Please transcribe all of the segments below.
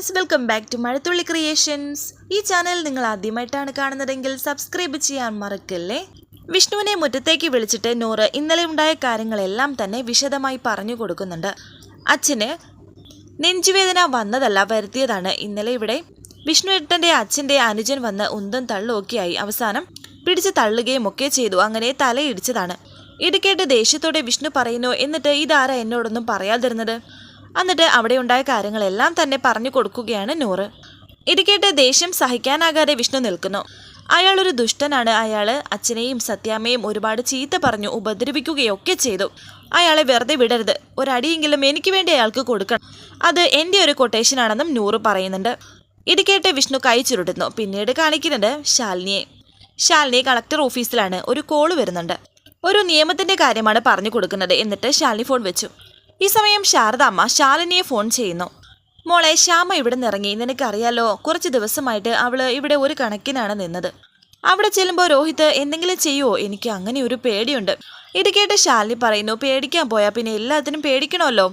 Friends welcome back to Mazhathulli creations ഈ channel നിങ്ങൾ ആദ്യമായിട്ടാണ് കാണുന്നതെങ്കിൽ സബ്സ്ക്രൈബ് ചെയ്യാൻ മറക്കല്ലേ? വിഷ്ണുവിനെ മുറ്റത്തേക്ക് വിളിച്ചിട്ട് നൂറ് ഇന്നലെ ഉണ്ടായ കാര്യങ്ങളെല്ലാം തന്നെ വിശദമായി പറഞ്ഞു കൊടുക്കുന്നുണ്ട്. അച്ഛന് നെഞ്ചുവേദന വന്നതല്ല വരുത്തിയതാണ് ഇന്നലെ ഇവിടെ. വിഷ്ണു എട്ടന്റെ അച്ഛന്റെ അനുജൻ വന്ന് ഉന്തം തള്ളുമൊക്കെയായി. അവസാനം പിടിച്ച് തള്ളുകയും ഒക്കെ ചെയ്തു. അങ്ങനെ തലയിടിച്ചതാണ്. ഇത് കേട്ട് ദേഷ്യത്തോടെ വിഷ്ണു പറയുന്നു എന്നിട്ട് ഇതാരാ എന്നോടൊന്നും പറയാതിരുന്നത്? എന്നിട്ട് അവിടെ ഉണ്ടായ കാര്യങ്ങളെല്ലാം തന്നെ പറഞ്ഞു കൊടുക്കുകയാണ് നൂറ്. ഇത് കേട്ട് ദേഷ്യം സഹിക്കാനാകാതെ വിഷ്ണു നിൽക്കുന്നു. അയാൾ ഒരു ദുഷ്ടനാണ്. അയാൾ അച്ഛനെയും സത്യാമ്മയും ഒരുപാട് ചീത്ത പറഞ്ഞു ഉപദ്രവിക്കുകയൊക്കെ ചെയ്തു. അയാളെ വെറുതെ വിടരുത്. ഒരടിയെങ്കിലും എനിക്ക് വേണ്ടി അയാൾക്ക് കൊടുക്കണം. അത് എന്റെ ഒരു കൊട്ടേഷനാണെന്നും നൂറ് പറയുന്നുണ്ട്. ഇത് കേട്ട് വിഷ്ണു കൈ ചുരുട്ടുന്നു. പിന്നീട് കാണിക്കുന്നത് ശാലിനിയെ. ശാലിനി കളക്ടർ ഓഫീസിലാണ് ഒരു കോൾ വരുന്നുണ്ട്. ഒരു നിയമത്തിന്റെ കാര്യമാണ് പറഞ്ഞു കൊടുക്കുന്നത്. എന്നിട്ട് ശാലിനി ഫോൺ വെച്ചു. ഈ സമയം ശാരദാമ്മ ശാലിനിയെ ഫോൺ ചെയ്യുന്നു. മോളെ ശ്യാമ ഇവിടെ നിറങ്ങി നിനക്കറിയാലോ കുറച്ച് ദിവസമായിട്ട് അവൾ ഇവിടെ ഒരു കണക്കിനാണ് നിന്നത്. അവിടെ ചെല്ലുമ്പോൾ രോഹിത് എന്തെങ്കിലും ചെയ്യുമോ എനിക്ക് അങ്ങനെ ഒരു പേടിയുണ്ട്. ഇത് കേട്ട് ശാലിനി പറയുന്നു പേടിക്കാൻ പോയാൽ പിന്നെ എല്ലാത്തിനും പേടിക്കണമല്ലോ.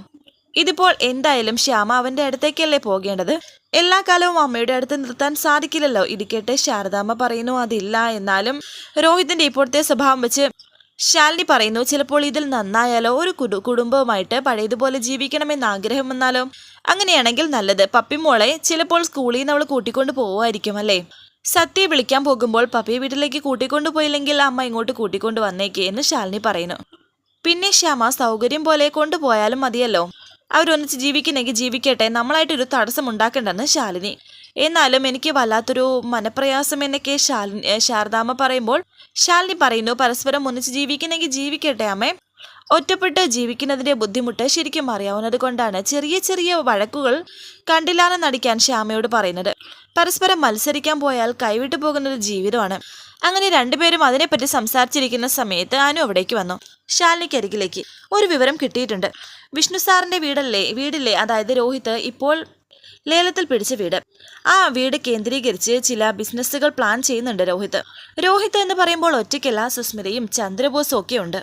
ഇതിപ്പോൾ എന്തായാലും ശ്യാമ അവന്റെ അടുത്തേക്കല്ലേ പോകേണ്ടത്? എല്ലാ കാലവും അമ്മയുടെ അടുത്ത് നിർത്താൻ സാധിക്കില്ലല്ലോ. ഇത് കേട്ട് ശാരദാമ്മ പറയുന്നു അതില്ല. എന്നാലും രോഹിതിന്റെ ഇപ്പോഴത്തെ സ്വഭാവം വെച്ച് ശാലിനി പറയുന്നു ചിലപ്പോൾ ഇതിൽ നന്നായാലോ? ഒരു കുടു കുടുംബവുമായിട്ട് പഴയതുപോലെ ജീവിക്കണമെന്ന് ആഗ്രഹം വന്നാലോ അങ്ങനെയാണെങ്കിൽ നല്ലത്. പപ്പിമോളെ ചിലപ്പോൾ സ്കൂളിൽ നിന്ന് അവൾ കൂട്ടിക്കൊണ്ട് പോവുമായിരിക്കും അല്ലേ? സത്യയെ വിളിക്കാൻ പോകുമ്പോൾ പപ്പി വീട്ടിലേക്ക് കൂട്ടിക്കൊണ്ടു പോയില്ലെങ്കിൽ അമ്മ ഇങ്ങോട്ട് കൂട്ടിക്കൊണ്ട് വന്നേക്കേ എന്ന് ശാലിനി പറയുന്നു. പിന്നെ ശ്യാമ സൗകര്യം പോലെ കൊണ്ടുപോയാലും മതിയല്ലോ. അവരൊന്നിച്ച് ജീവിക്കുന്നെങ്കിൽ ജീവിക്കട്ടെ. നമ്മളായിട്ടൊരു തടസ്സം ഉണ്ടാക്കണ്ടെന്ന് ശാലിനി. എന്നാലും എനിക്ക് വല്ലാത്തൊരു മനപ്രയാസം എന്നൊക്കെ ശാലിനി ശാരദാമ്മ പറയുമ്പോൾ ശാലിനി പറയുന്നു പരസ്പരം ഒന്നിച്ച് ജീവിക്കണമെങ്കിൽ ജീവിക്കട്ടെ അമ്മേ. ഒറ്റപ്പെട്ട് ജീവിക്കുന്നതിന്റെ ബുദ്ധിമുട്ട് ശരിക്കും അറിയാവുന്നത് കൊണ്ടാണ് ചെറിയ ചെറിയ വഴക്കുകൾ കണ്ടില്ലാന്ന് നടിക്കാൻ ശ്യാമയോട് പറയുന്നത്. പരസ്പരം മത്സരിക്കാൻ പോയാൽ കൈവിട്ടു പോകുന്നത് ജീവിതമാണ്. അങ്ങനെ രണ്ടുപേരും അതിനെപ്പറ്റി സംസാരിച്ചിരിക്കുന്ന സമയത്ത് അനു അവിടേക്ക് വന്നു. ശാലിനിക്ക് അരികിലേക്ക് ഒരു വിവരം കിട്ടിയിട്ടുണ്ട്. വിഷ്ണു സാറിന്റെ വീടല്ലേ വീടില്ലേ? അതായത് രോഹിത് ഇപ്പോൾ ലേലത്തിൽ പിടിച്ച വീട്. ആ വീട് കേന്ദ്രീകരിച്ച് ചില ബിസിനസ്സുകൾ പ്ലാൻ ചെയ്യുന്നുണ്ട് രോഹിത്. രോഹിത് എന്ന് പറയുമ്പോൾ ഒറ്റയ്ക്കല്ല സുസ്മിതയും ചന്ദ്രബോസും ഒക്കെ ഉണ്ട്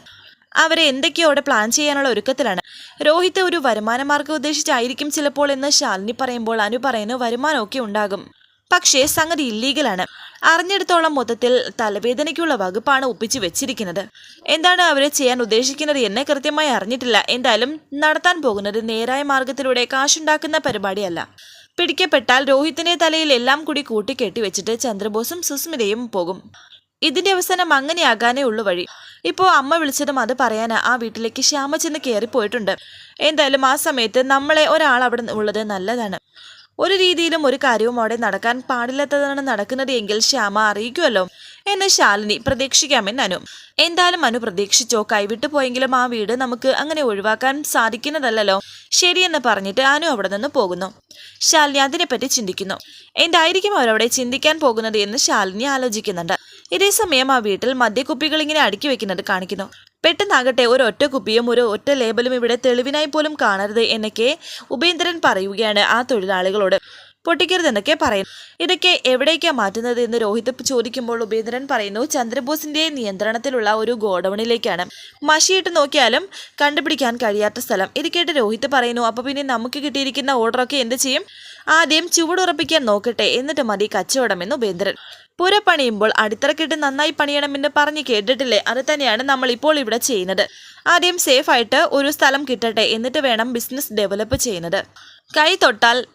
അവരെ എന്തൊക്കെയോ അവിടെ പ്ലാൻ ചെയ്യാനുള്ള ഒരുക്കത്തിലാണ്. രോഹിത് ഒരു വരുമാന മാർഗം ഉദ്ദേശിച്ചായിരിക്കും ചിലപ്പോൾ എന്ന് ശാലിനി പറയുമ്പോൾ അനു പറയുന്നു വരുമാനമൊക്കെ ഉണ്ടാകും. പക്ഷേ സംഗതി ഇല്ലീഗലാണ് അറിഞ്ഞെടുത്തോളം മൊത്തത്തിൽ തലവേദനയ്ക്കുള്ള വകുപ്പാണ് ഒപ്പിച്ചു വെച്ചിരിക്കുന്നത്. എന്താണ് അവരെ ചെയ്യാൻ ഉദ്ദേശിക്കുന്നത് എന്ന് കൃത്യമായി അറിഞ്ഞിട്ടില്ല. എന്തായാലും നടത്താൻ പോകുന്നത് നേരായ മാർഗത്തിലൂടെ കാശുണ്ടാക്കുന്ന പരിപാടിയല്ല. പിടിക്കപ്പെട്ടാൽ രോഹിത്തിന്റെ തലയിൽ എല്ലാം കൂടി കൂട്ടിക്കെട്ടി വെച്ചിട്ട് ചന്ദ്രബോസും സുസ്മിതയും പോകും. ഇതിന്റെ അവസാനം അങ്ങനെയാകാനേ ഉള്ളു വഴി. ഇപ്പോ അമ്മ വിളിച്ചതും അത് പറയാനാ ആ വീട്ടിലേക്ക് ശ്യാമ ചെന്ന് കയറിപ്പോയിട്ടുണ്ട് എന്തായാലും ആ സമയത്ത് നമ്മളെ ഒരാൾ അവിടെ ഉള്ളത് നല്ലതാണ്. ഒരു രീതിയിലും ഒരു കാര്യവും അവിടെ നടക്കാൻ പാടില്ലാത്തതാണ് നടക്കുന്നത് എങ്കിൽ ശ്യാമ അറിയിക്കുമല്ലോ എന്ന് ശാലിനി പ്രതീക്ഷിക്കാമെന്ന് അനു. എന്തായാലും അനു പ്രതീക്ഷിച്ചോ? കൈവിട്ടു പോയെങ്കിലും ആ വീട് നമുക്ക് അങ്ങനെ ഒഴിവാക്കാൻ സാധിക്കുന്നതല്ലോ ശരിയെന്ന് പറഞ്ഞിട്ട് അനു അവിടെ നിന്ന് പോകുന്നു. ശാലിനി അതിനെപ്പറ്റി ചിന്തിക്കുന്നു. എന്തായിരിക്കും അവരവിടെ ചിന്തിക്കാൻ പോകുന്നത് എന്ന് ശാലിനി ആലോചിക്കുന്നുണ്ട്. ഇതേ സമയം ആ വീട്ടിൽ മദ്യക്കുപ്പികൾ ഇങ്ങനെ അടുക്കി വെക്കുന്നത് കാണിക്കുന്നു. പെട്ടെന്നാകട്ടെ ഒരു ഒറ്റ കുപ്പിയും ഒരു ഒറ്റ ലേബലും ഇവിടെ തെളിവിനായി പോലും കാണരുത് എന്നൊക്കെ ഉപേന്ദ്രൻ പറയുകയാണ് ആ തൊഴിലാളികളോട്. പൊട്ടിക്കരുതെന്നൊക്കെ പറയുന്നു. ഇതൊക്കെ എവിടേക്കാണ് മാറ്റുന്നത് എന്ന് രോഹിത് ചോദിക്കുമ്പോൾ ഉപേന്ദ്രൻ പറയുന്നു ചന്ദ്രബോസിന്റെ നിയന്ത്രണത്തിലുള്ള ഒരു ഗോഡൌണിലേക്കാണ്. മഷിയിട്ട് നോക്കിയാലും കണ്ടുപിടിക്കാൻ കഴിയാത്ത സ്ഥലം. ഇത് കേട്ട് രോഹിത് പറയുന്നു അപ്പൊ പിന്നെ നമുക്ക് കിട്ടിയിരിക്കുന്ന ഓർഡറൊക്കെ എന്ത് ചെയ്യും? ആദ്യം ചുവടുറപ്പിക്കാൻ നോക്കട്ടെ എന്നിട്ട് മതി കച്ചവടമെന്ന് ഉപേന്ദ്രൻ. പുര പണിയുമ്പോൾ അടിത്തറക്കിട്ട് നന്നായി പണിയണമെന്ന് പറഞ്ഞ് കേട്ടിട്ടില്ലേ? അത് തന്നെയാണ് നമ്മൾ ഇപ്പോൾ ഇവിടെ ചെയ്യുന്നത്. ആദ്യം സേഫ് ആയിട്ട് ഒരു സ്ഥലം കിട്ടട്ടെ എന്നിട്ട് വേണം ബിസിനസ് ഡെവലപ്പ് ചെയ്യുന്നത്. കൈ തൊട്ടാൽ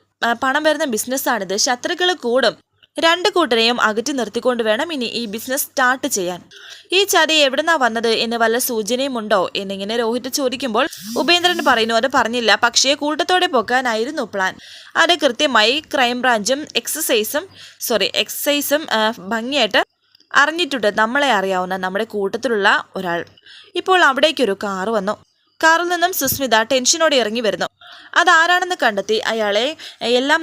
പണം വരുന്ന ബിസിനസ്സാണിത്. ശത്രുക്കൾ കൂടും. രണ്ട് കൂട്ടരെയും അകറ്റി നിർത്തിക്കൊണ്ട് വേണം ഇനി ഈ ബിസിനസ് സ്റ്റാർട്ട് ചെയ്യാൻ. ഈ ചതി എവിടുന്നാ വന്നത് എന്ന് വല്ല സൂചനയും ഉണ്ടോ? എന്നിങ്ങനെ രോഹിത് ചോദിക്കുമ്പോൾ ഉപേന്ദ്രൻ പറയുന്നു അത് പറഞ്ഞില്ല. പക്ഷേ കൂട്ടത്തോടെ പോക്കാനായിരുന്നു പ്ലാൻ അത് കൃത്യമായി ക്രൈംബ്രാഞ്ചും എക്സസൈസും സോറി എക്സസൈസും ഭംഗിയായിട്ട് അറിഞ്ഞിട്ടുണ്ട്. നമ്മളെ അറിയാവുന്ന നമ്മുടെ കൂട്ടത്തിലുള്ള ഒരാൾ. ഇപ്പോൾ അവിടേക്കൊരു കാറ് വന്നു. കാറിൽ നിന്നും സുസ്മിത ടെൻഷനോടെ ഇറങ്ങി വരുന്നു. അതാരാണെന്ന് കണ്ടെത്തി അയാളെ എല്ലാം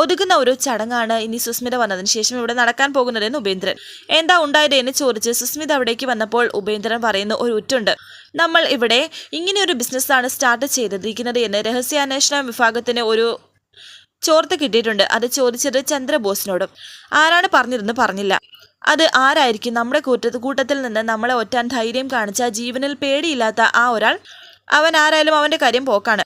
ഒതുക്കുന്ന ഒരു ചടങ്ങാണ് ഇനി സുസ്മിത വന്നതിന് ശേഷം ഇവിടെ നടക്കാൻ പോകുന്നതെന്ന് ഉപേന്ദ്രൻ. എന്താ ഉണ്ടായത് എന്ന് ചോദിച്ച് സുസ്മിത അവിടേക്ക് വന്നപ്പോൾ ഉപേന്ദ്രൻ പറയുന്ന ഒരു ഉറ്റുണ്ട്. നമ്മൾ ഇവിടെ ഇങ്ങനെ ഒരു ബിസിനസ്സാണ് സ്റ്റാർട്ട് ചെയ്തിരിക്കുന്നത് എന്ന് രഹസ്യാന്വേഷണ വിഭാഗത്തിന് ഒരു ചോർത്ത് കിട്ടിയിട്ടുണ്ട്. അത് ചോദിച്ചത് ചന്ദ്രബോസിനോടും. ആരാണ് പറഞ്ഞിരുന്നു പറഞ്ഞില്ല. അത് ആരായിരിക്കും നമ്മുടെ കൂറ്റ കൂട്ടത്തിൽ നിന്ന് നമ്മളെ ഒറ്റാൻ ധൈര്യം കാണിച്ച ജീവനിൽ പേടിയില്ലാത്ത ആ ഒരാൾ? അവൻ ആരായാലും അവന്റെ കാര്യം പോക്കാണ്.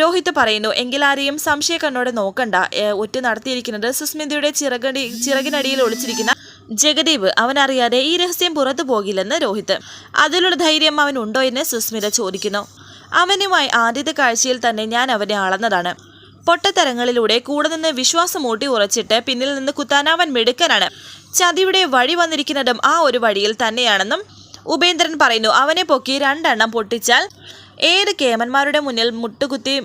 രോഹിത് പറയുന്നു എങ്കിലാരെയും സംശയ കണ്ണോടെ നോക്കണ്ട. ഒറ്റ നടത്തിയിരിക്കുന്നത് സുസ്മിതയുടെ ചിറകടി ചിറകിനടിയിൽ ഒളിച്ചിരിക്കുന്ന ജഗദീപ്. അവനറിയാതെ ഈ രഹസ്യം പുറത്തു പോകില്ലെന്ന് രോഹിത്. അതിലുള്ള ധൈര്യം അവനുണ്ടോ എന്ന് സുസ്മിത ചോദിക്കുന്നു. അവനുമായി ആദ്യത്തെ കാഴ്ചയിൽ തന്നെ ഞാൻ അവനെ അളന്നതാണ്. പൊട്ടത്തരങ്ങളിലൂടെ കൂടെ നിന്ന് വിശ്വാസം ഊട്ടി ഉറച്ചിട്ട് പിന്നിൽ നിന്ന് കുത്താനാവൻ മിടുക്കനാണ്. ചതിയുടെ വഴി വന്നിരിക്കുന്നതും ആ ഒരു വഴിയിൽ തന്നെയാണെന്നും ഉപേന്ദ്രൻ പറയുന്നു. അവനെ പൊക്കി രണ്ടെണ്ണം പൊട്ടിച്ചാൽ ഏത് കേമന്മാരുടെ മുന്നിൽ മുട്ടുകുത്തി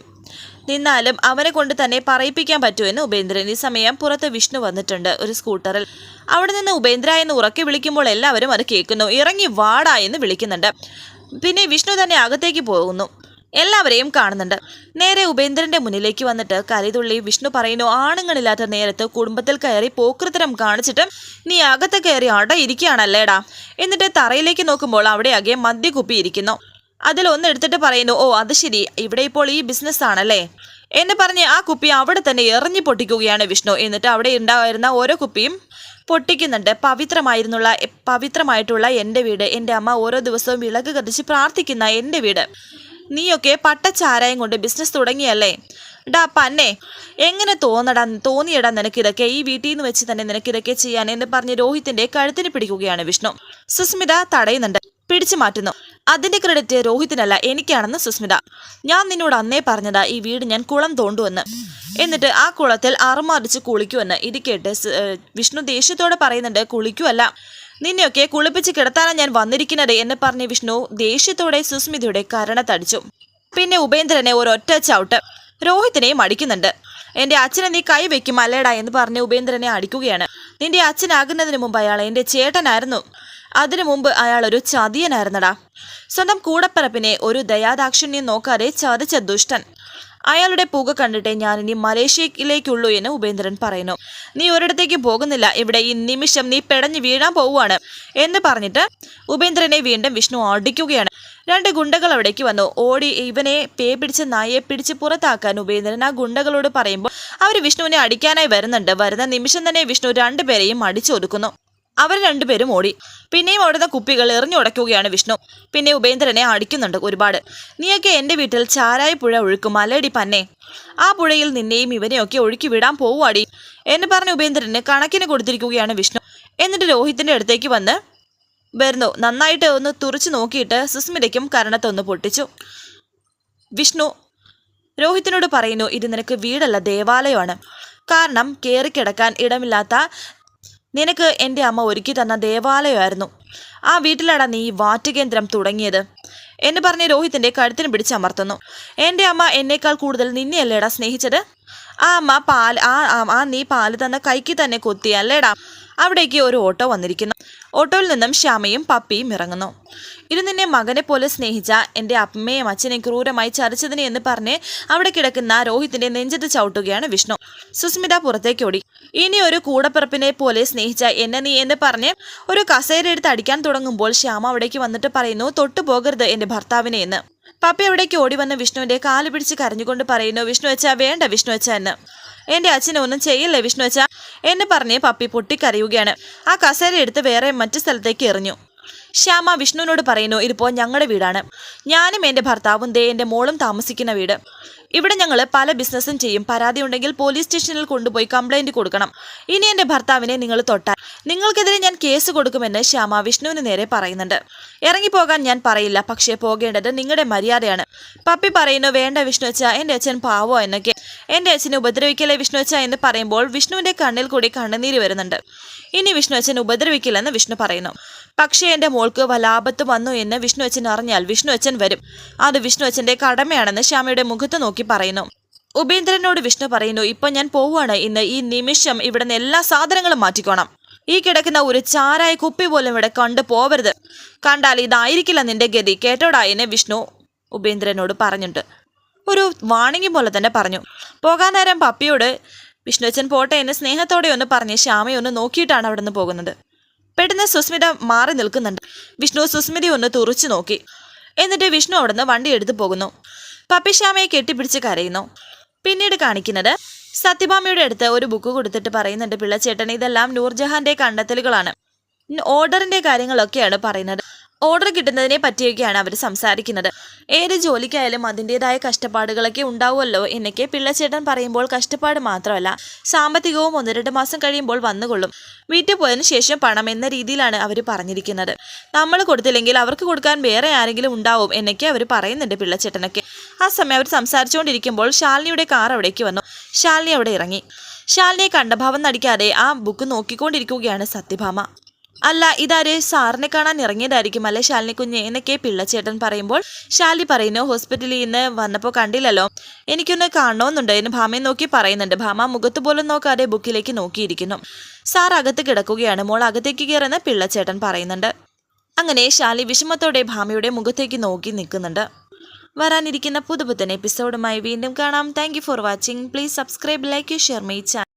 നിന്നാലും അവനെ കൊണ്ട് തന്നെ പറയിപ്പിക്കാൻ പറ്റുമെന്ന് ഉപേന്ദ്രൻ. ഈ സമയം പുറത്ത് വിഷ്ണു വന്നിട്ടുണ്ട് ഒരു സ്കൂട്ടറിൽ. അവിടെ നിന്ന് ഉപേന്ദ്ര എന്ന് ഉറക്കി വിളിക്കുമ്പോൾ എല്ലാവരും അത് കേൾക്കുന്നു. ഇറങ്ങി വാടാ എന്ന് വിളിക്കുന്നുണ്ട്. പിന്നെ വിഷ്ണു തന്നെ അകത്തേക്ക് പോകുന്നു. എല്ലാവരെയും കാണുന്നുണ്ട്. നേരെ ഉപേന്ദ്രന്റെ മുന്നിലേക്ക് വന്നിട്ട് കലിതുള്ളി വിഷ്ണു പറയുന്നു ആണുങ്ങളില്ലാത്ത നേരത്ത് കുടുംബത്തിൽ കയറി പോക്കൃത്തരം കാണിച്ചിട്ട് നീ അകത്ത് കയറി അട ഇരിക്കുകയാണല്ലേടാ? എന്നിട്ട് തറയിലേക്ക് നോക്കുമ്പോൾ അവിടെ അകെ മദ്യക്കുപ്പി ഇരിക്കുന്നു. അതിൽ ഒന്നെടുത്തിട്ട് പറയുന്നു ഓ അത് ശരി. ഇവിടെ ഇപ്പോൾ ഈ ബിസിനസ് ആണല്ലേ? എന്ന് പറഞ്ഞ് ആ കുപ്പി അവിടെ തന്നെ എറിഞ്ഞു പൊട്ടിക്കുകയാണ് വിഷ്ണു. എന്നിട്ട് അവിടെ ഉണ്ടായിരുന്ന ഓരോ കുപ്പിയും പൊട്ടിക്കുന്നുണ്ട്. പവിത്രമായിരുന്നുള്ള പവിത്രമായിട്ടുള്ള എന്റെ വീട്. എന്റെ അമ്മ ഓരോ ദിവസവും വിളക്ക് കത്തിച്ച് പ്രാർത്ഥിക്കുന്ന എന്റെ വീട്. നീയൊക്കെ പട്ടച്ചാരായം കൊണ്ട് ബിസിനസ് തുടങ്ങിയല്ലേ? ഡാ പന്നെ എങ്ങനെ തോന്നടാ തോന്നിയടാ നിനക്കിതൊക്കെ? ഈ വീട്ടിൽ നിന്ന് വെച്ച് തന്നെ നിനക്കിതൊക്കെ ചെയ്യാൻ എന്ന് പറഞ്ഞ് രോഹിത്തിന്റെ കഴുത്തിന് പിടിക്കുകയാണ് വിഷ്ണു. സുസ്മിത തടയുന്നുണ്ട്. പിടിച്ചു മാറ്റുന്നു. അതിന്റെ ക്രെഡിറ്റ് രോഹിത്തിനല്ല എനിക്കാണെന്ന് സുസ്മിത. ഞാൻ നിന്നോട് അന്നേ പറഞ്ഞതാ ഈ വീട് ഞാൻ കുളം തോണ്ടുവെന്ന്. എന്നിട്ട് ആ കുളത്തിൽ അറുമാറിച്ച് കുളിക്കുമെന്ന്. ഇത് കേട്ട് വിഷ്ണു ദേഷ്യത്തോടെ പറയുന്നുണ്ട് കുളിക്കുമല്ല നിന്നെയൊക്കെ കുളിപ്പിച്ച് കിടത്താനാണ് ഞാൻ വന്നിരിക്കുന്നത് എന്ന് പറഞ്ഞ് വിഷ്ണു ദേഷ്യത്തോടെ സുസ്മിതയുടെ കരണത്തടിച്ചു പിന്നെ ഉപേന്ദ്രനെ ഒരൊറ്റ ചവിട്ട് രോഹിത്തിനെയും അടിക്കുന്നുണ്ട് എന്റെ അച്ഛനെ നീ കൈ വെക്കും അല്ലേടാ എന്ന് പറഞ്ഞ് ഉപേന്ദ്രനെ അടിക്കുകയാണ്. നിന്റെ അച്ഛനാകുന്നതിന് മുമ്പ് അയാൾ എന്റെ ചേട്ടനായിരുന്നു. അതിനു മുമ്പ് അയാൾ ഒരു ചതിയനായിരുന്നടാ. സ്വന്തം കൂടപ്പറപ്പിനെ ഒരു ദയാദാക്ഷിണ്യം നോക്കാതെ ചതിച്ച ദുഷ്ടൻ. അയാളുടെ പുക കണ്ടിട്ടേ ഞാൻ ഇനി മലേഷ്യയിലേക്കുള്ളൂ എന്ന് ഉപേന്ദ്രൻ പറയുന്നു. നീ ഒരിടത്തേക്ക് പോകുന്നില്ല. ഇവിടെ ഈ നിമിഷം നീ പെടഞ്ഞു വീഴാൻ പോവുകയാണ് എന്ന് പറഞ്ഞിട്ട് ഉപേന്ദ്രനെ വീണ്ടും വിഷ്ണു അടിക്കുകയാണ്. രണ്ട് ഗുണ്ടകൾ അവിടേക്ക് വന്നു. ഓടി ഇവനെ പേ പിടിച്ച നായയെ പിടിച്ച് പുറത്താക്കാൻ ഉപേന്ദ്രൻ ആ ഗുണ്ടകളോട് പറയുമ്പോൾ അവർ വിഷ്ണുവിനെ അടിക്കാനായി വരുന്നുണ്ട്. വരുന്ന നിമിഷം തന്നെ വിഷ്ണു രണ്ടുപേരെയും അടിച്ചൊതുക്കുന്നു. അവർ രണ്ടുപേരും ഓടി. പിന്നെയും ഓടുന്ന കുപ്പികൾ എറിഞ്ഞുടയ്ക്കുകയാണ് വിഷ്ണു. പിന്നെ ഉപേന്ദ്രനെ അടിക്കുന്നുണ്ട് ഒരുപാട്. നീയൊക്കെ എന്റെ വീട്ടിൽ ചാരായ പുഴ ഒഴുക്കും. അല്ലേടി പന്നെ? ആ പുഴയിൽ നിന്നെയും ഇവനെയൊക്കെ ഒഴുക്കി വിടാൻ പോവുവാടി. എന്ന് പറഞ്ഞ ഉപേന്ദ്രന് കണക്കിന് കൊടുത്തിരിക്കുകയാണ് വിഷ്ണു. എന്നിട്ട് രോഹിത്തിന്റെ അടുത്തേക്ക് വന്ന് വരുന്നു. നന്നായിട്ട് ഒന്ന് തുറച്ചു നോക്കിയിട്ട് സുസ്മിതയ്ക്കും കരണത്തൊന്ന് പൊട്ടിച്ചു. വിഷ്ണു രോഹിത്തിനോട് പറയുന്നു ഇത് നിനക്ക് വീടല്ല ദേവാലയമാണ്. കാരണം കയറിക്കിടക്കാൻ ഇടമില്ലാത്ത നിനക്ക് എന്റെ അമ്മ ഒരുക്കി തന്ന ദേവാലയമായിരുന്നു. ആ വീട്ടിലാണ് നീ വാറ്റുകേന്ദ്രം തുടങ്ങിയത്. എന്ന് പറഞ്ഞ് രോഹിത്തിന്റെ കഴുത്തിന് പിടിച്ചമർത്തുന്നു എന്റെ അമ്മ എന്നേക്കാൾ കൂടുതൽ നിന്നെയല്ലേടാ സ്നേഹിച്ചത്? ആ അമ്മ പാൽ ആ- ആ നീ പാൽ തന്ന കൈക്ക് തന്നെ കൊത്തി അല്ലേടാ അവിടേക്ക് ഒരു ഓട്ടോ വന്നിരിക്കുന്നു. ഓട്ടോയിൽ നിന്നും ശ്യാമയും പപ്പിയും ഇറങ്ങുന്നു. ഇത് നിന്നെ മകനെ പോലെ സ്നേഹിച്ച എന്റെ അമ്മയും അച്ഛനെയും ക്രൂരമായി ചതിച്ചതിനെ എന്ന് പറഞ്ഞ് അവിടെ കിടക്കുന്ന രോഹിത്തിന്റെ നെഞ്ചത്ത് ചവിട്ടുകയാണ് വിഷ്ണു. സുസ്മിത പുറത്തേക്ക് ഓടി. ഇനി ഒരു കൂടപ്പിറപ്പിനെ പോലെ സ്നേഹിച്ച എന്നെ നീ എന്ന് പറഞ്ഞ് ഒരു കസേര എടുത്ത് അടിക്കാൻ തുടങ്ങുമ്പോൾ ശ്യാമ അവിടേക്ക് വന്നിട്ട് പറയുന്നു തൊട്ടു പോകരുത് എന്റെ ഭർത്താവിനെ എന്ന്. പപ്പി എവിടേക്ക് ഓടി വന്ന വിഷ്ണുവിന്റെ കാൽ പിടിച്ച് കരഞ്ഞുകൊണ്ട് പറയുന്നു വിഷ്ണു വെച്ചാ വേണ്ട വിഷ്ണു വെച്ച എന്ന്. എന്റെ അച്ഛനെ ഒന്നും ചെയ്യില്ലേ വിഷ്ണു വെച്ച എന്ന് പറഞ്ഞ് പപ്പി പൊട്ടിക്കരയുകയാണ്. ആ കസേര എടുത്ത് വേറെ മറ്റു സ്ഥലത്തേക്ക് എറിഞ്ഞു. ശ്യാമ വിഷ്ണുവിനോട് പറയുന്നു ഇതിപ്പോൾ ഞങ്ങളുടെ വീടാണ്. ഞാനും എന്റെ ഭർത്താവും ദേ എന്റെ മോളും താമസിക്കുന്ന വീട്. ഇവിടെ ഞങ്ങൾ പല ബിസിനസ്സും ചെയ്യും. പരാതി ഉണ്ടെങ്കിൽ പോലീസ് സ്റ്റേഷനിൽ കൊണ്ടുപോയി കംപ്ലൈന്റ് കൊടുക്കണം. ഇനി എന്റെ ഭർത്താവിനെ നിങ്ങൾ തൊട്ടാൽ നിങ്ങൾക്കെതിരെ ഞാൻ കേസ് കൊടുക്കുമെന്ന് ശ്യാമ വിഷ്ണുവിന് നേരെ പറയുന്നുണ്ട്. ഇറങ്ങിപ്പോകാൻ ഞാൻ പറയില്ല. പക്ഷേ പോകേണ്ടത് നിങ്ങളുടെ മര്യാദയാണ്. പപ്പി പറയുന്നു വേണ്ട വിഷ്ണു അച്ഛ എന്റെ അച്ഛൻ പാവോ എന്നൊക്കെ. എന്റെ അച്ഛനെ ഉപദ്രവിക്കലേ വിഷ്ണു അച്ഛ എന്ന് പറയുമ്പോൾ വിഷ്ണുവിന്റെ കണ്ണിൽ കൂടി കണ്ണുനീര് വരുന്നുണ്ട്. ഇനി വിഷ്ണു അച്ഛൻ ഉപദ്രവിക്കില്ലെന്ന് വിഷ്ണു പറയുന്നു. പക്ഷേ എന്റെ മോൾക്ക് വലാപത്ത് വന്നു എന്ന് വിഷ്ണു അച്ഛൻ അറിഞ്ഞാൽ വിഷ്ണു അച്ഛൻ വരും. അത് വിഷ്ണു അച്ഛന്റെ കടമയാണെന്ന് ശ്യാമയുടെ മുഖത്ത് നോക്കി പറയുന്നു. ഉപേന്ദ്രനോട് വിഷ്ണു പറയുന്നു ഇപ്പൊ ഞാൻ പോവുകയാണ്. ഇന്ന് ഈ നിമിഷം ഇവിടെ എല്ലാ സാധനങ്ങളും മാറ്റിക്കോണം. ഈ കിടക്കുന്ന ഒരു ചാരായ കുപ്പി പോലും ഇവിടെ കണ്ടു പോവരുത്. കണ്ടാൽ ഇതായിരിക്കില്ല നിന്റെ ഗതി. കേട്ടോടായെന്ന് വിഷ്ണു ഉപേന്ദ്രനോട് പറഞ്ഞിട്ടുണ്ട്. ഒരു വാണിംഗ് പോലെ തന്നെ പറഞ്ഞു. പോകാൻ നേരം പപ്പിയോട് വിഷ്ണുവച്ചൻ പോട്ടെ എന്ന് സ്നേഹത്തോടെ ഒന്ന് പറഞ്ഞ് ശ്യാമയൊന്ന് നോക്കിയിട്ടാണ് അവിടെ നിന്ന് പോകുന്നത്. പെട്ടെന്ന് സുസ്മിത മാറി നിൽക്കുന്നുണ്ട്. വിഷ്ണു സുസ്മിതയെ ഒന്ന് തുറച്ചു നോക്കി. എന്നിട്ട് വിഷ്ണു അവിടുന്ന് വണ്ടി എടുത്തു പോകുന്നു. പപ്പി ശ്യാമയെ കെട്ടിപ്പിടിച്ച് കരയുന്നു. പിന്നീട് കാണിക്കുന്നത് സത്യഭാമയുടെ അടുത്ത് ഒരു ബുക്ക് കൊടുത്തിട്ട് പറയുന്നുണ്ട് പിള്ളച്ചേട്ടൻ. ഇതെല്ലാം നൂർജഹാന്റെ കണ്ടെത്തലുകളാണ്. ഓർഡറിന്റെ കാര്യങ്ങളൊക്കെയാണ് പറയുന്നത്. ഓർഡർ കിട്ടുന്നതിനെ പറ്റിയൊക്കെയാണ് അവർ സംസാരിക്കുന്നത്. ഏത് ജോലിക്കായാലും അതിന്റെതായ കഷ്ടപ്പാടുകളൊക്കെ ഉണ്ടാവുമല്ലോ എന്നൊക്കെ പിള്ളച്ചേട്ടൻ പറയുമ്പോൾ കഷ്ടപ്പാട് മാത്രമല്ല സാമ്പത്തികവും ഒന്ന് രണ്ട് മാസം കഴിയുമ്പോൾ വന്നുകൊള്ളും. വീട്ടിൽ പോയതിന് ശേഷം പണം എന്ന രീതിയിലാണ് അവർ പറഞ്ഞിരിക്കുന്നത്. നമ്മൾ കൊടുത്തില്ലെങ്കിൽ അവർക്ക് കൊടുക്കാൻ വേറെ ആരെങ്കിലും ഉണ്ടാവും എന്നൊക്കെ അവർ പറയുന്നുണ്ട് പിള്ളച്ചേട്ടനൊക്കെ. ആ സമയം അവർ സംസാരിച്ചുകൊണ്ടിരിക്കുമ്പോൾ ശാലിനിയുടെ കാർ അവിടേക്ക് വന്നു. ശാലിനി അവിടെ ഇറങ്ങി. ശാലിനിയെ കണ്ടഭാവം നടിക്കാതെ ആ ബുക്ക് നോക്കിക്കൊണ്ടിരിക്കുകയാണ് സത്യഭാമ. അല്ല ഇതാര്? സാറിനെ കാണാൻ ഇറങ്ങിയതായിരിക്കും അല്ലെ ശാലിനി കുഞ്ഞ്? എന്നൊക്കെ പിള്ളച്ചേട്ടൻ പറയുമ്പോൾ ശാലി പറയുന്നു ഹോസ്പിറ്റലിൽ ഇന്ന് വന്നപ്പോൾ കണ്ടില്ലല്ലോ. എനിക്കൊന്ന് കാണണമെന്നുണ്ട് എന്ന് ഭാമയെ നോക്കി പറയുന്നുണ്ട്. ഭാമ മുഖത്ത് പോലും നോക്കാതെ ബുക്കിലേക്ക് നോക്കിയിരിക്കുന്നു. സാർ അകത്ത് കിടക്കുകയാണ്. മോൾ അകത്തേക്ക് കയറുന്ന പിള്ളച്ചേട്ടൻ പറയുന്നുണ്ട്. അങ്ങനെ ശാലി വിഷമത്തോടെ ഭാമയുടെ മുഖത്തേക്ക് നോക്കി നിൽക്കുന്നുണ്ട്. വരാനിരിക്കുന്ന പുതുപുത്തൻ എപ്പിസോഡുമായി വീണ്ടും കാണാം. Thank for watching please subscribe like you share my channel